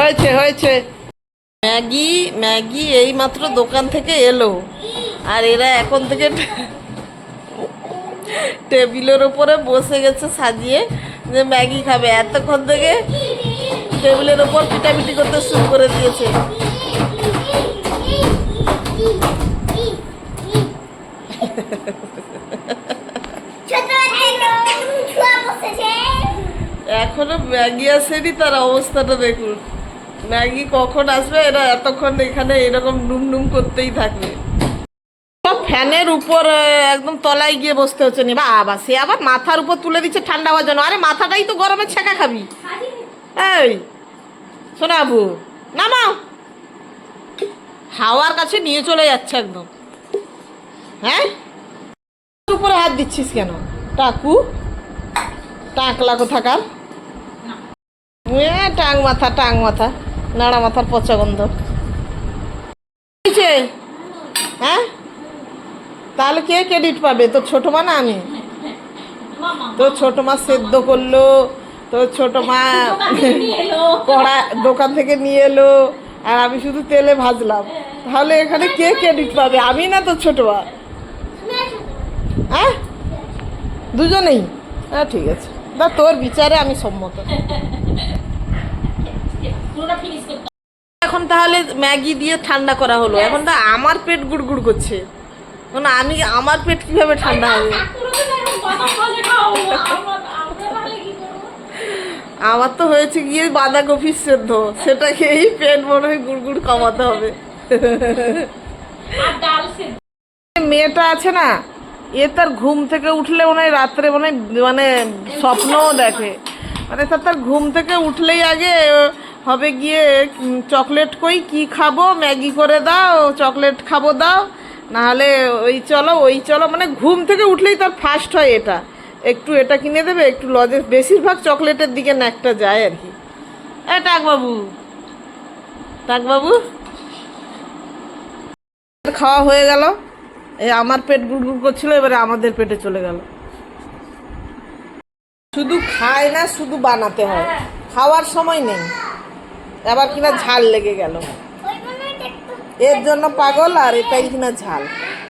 হয়েছে হয়েছে। Maggi Maggi এই মাত্র দোকান থেকে এলো। আর এরা এখন থেকে টেবিলের ওপরে বসে গেছে সাজিয়ে যে ম্যাগি খাবে। এতক্ষণ থেকে টেবিলের ওপর পিটাপিটি করতে শুরু করে দিয়েছে। এখনও ম্যাগি আসেনি তার অবস্থাটা দেখুন। ম্যাগি কখন আসবে? এরা এতক্ষণ এখানে এরকম নুম নুম করতেই থাকবে। সব ফ্যানের উপর একদম তলায় গিয়ে বসতে হচ্ছে নি। বাবা সে আবার মাথার উপর তুলে দিচ্ছে ঠান্ডা হওয়ার জন্য। আরে মাথাটাই তো গরমে ছেঁকা খাবি। এই শোনাবু নামাও। হাওয়ার কাছে নিয়ে চলে যাচ্ছে একদম। হ্যাঁ? উপরে হাত দিচ্ছিস কেন? টাকু টাকলা কোথাকার? এ টাং মাথা টাং মাথা। নাড়া মাথার পচা গন্ধ। হ্যাঁ? তাহলে কে ক্রেডিট পাবে? তোর ছোট মা না আমি? তোর ছোট মা সেদ্ধ করল, তোর ছোট মা কড়া দোকান থেকে নিয়ে এলো, আর আমি শুধু তেলে ভাজলাম। তাহলে এখানে কে ক্রেডিট পাবে? আমি না তোর ছোট মা? হ্যাঁ? দুজনেই? হ্যাঁ ঠিক আছে। তোর বিচারে আমি সম্মত। এখন তাহলে ম্যাগি দিয়ে ঠান্ডা করা হলো। এখন তো আমার পেট গুড়গুড় করছে। এখন আমি আমার পেট কীভাবে ঠান্ডা হবে? আমার তো হয়েছে গিয়ে বাঁধাকপির সেদ্ধ। সেটা খেয়েই পেট মনে হয় গুড়গুড় কমাতে হবে। মেয়েটা আছে না এ তার ঘুম থেকে উঠলে মনে হয় রাত্রে মনে মানে স্বপ্নও দেখে। মানে তার তার ঘুম থেকে উঠলেই আগে হবে গিয়ে চকলেট কই, কি খাব? ম্যাগি করে দাও, চকলেট খাব দাও। নাহলে ওই চলো ওই চলো। মানে ঘুম থেকে উঠলেই তার ফার্স্ট হয় এটা। একটু এটা কিনে দেবে, একটু লজে। বেশিরভাগ চকলেটের দিকে ন্যাকটা যায় আর কি। এ, টাকবাবু। টাকবাবু? খাওয়া হয়ে গেল। আমার পেট গুড়গুড় করছিল, এবারে আমাদের পেটে চলে গেল। শুধু খায় না, শুধু বানাতে হয়। খাওয়ার সময় নেই। আবার কিনা ঝাল লেগে গেল। এর জন্য পাগল আর এটাই কিনা ঝাল।